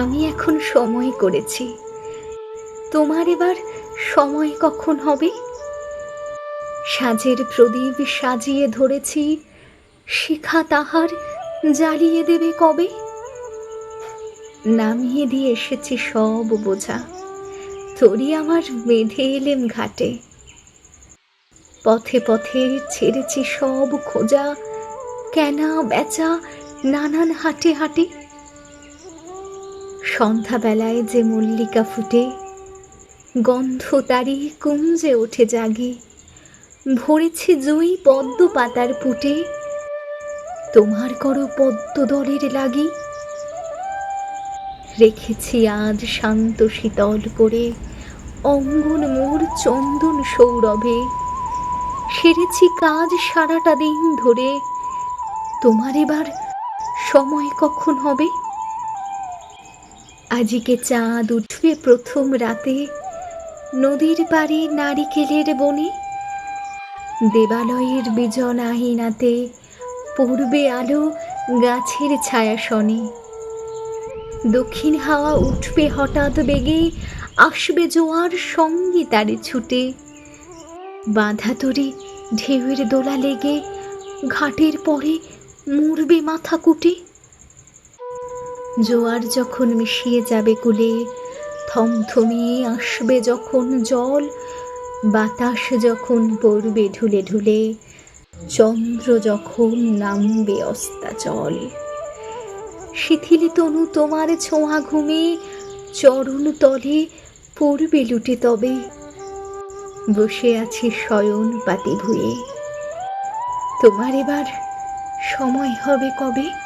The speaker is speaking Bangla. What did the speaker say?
আমি এখন সময় করেছি। তোমার এবার সময় কখন হবে? সাজের প্রদীপ সাজিয়ে ধরেছি, শিখা তাহার জ্বালিয়ে দেবে কবে? নামিয়ে দিয়ে এসেছি সব বোঝা তোরই আমার মেধে এলেম ঘাটে। পথে পথে ছেড়েছি সব খোঁজা, কেনা বেচা, নানান হাটে হাটে সন্ধ্যাবেলায় যে মল্লিকা ফুটে, গন্ধ তারি কুঞ্জে ওঠে জাগে। ভরেছি জুই পদ্ম পাতার পুটে, তোমার করো পদ্ম দলের লাগি। রেখেছি আজ শান্ত শীতল করে, অঙ্গন মোর চন্দন সৌরভে। সেরেছি কাজ সারাটা দিন ধরে, তোমার এবার সময় কখন হবে? আজিকে চাঁদ উঠবে প্রথম রাতে। নদীর পাড়ে নারিকেলের বনে। দেবালয়ের বিজন আহিনাতে পূর্বে আলো গাছের ছায়াসনে। দক্ষিণ হাওয়া উঠবে হঠাৎ বেগে, আসবে জোয়ার সঙ্গে তারে ছুটে। বাঁধা তরে ঢেউয়ের দোলা লেগে, ঘাটের পরে মুড়বে মাথা কুটে। জোয়ার যখন মিশিয়ে যাবে কুলে থমথমিয়ে আসবে যখন জল, বাতাস যখন পড়বে ঢুলে ঢুলে, চন্দ্র যখন নামবে অস্তাচল। শিথিলি তনু তোমার ছোঁয়া ঘুমে, চরণ তলে পড়বে লুটে তবে, বসে আছি শয়ন পাতি ভুয়ে। তোমার এবার সময় হবে কবে?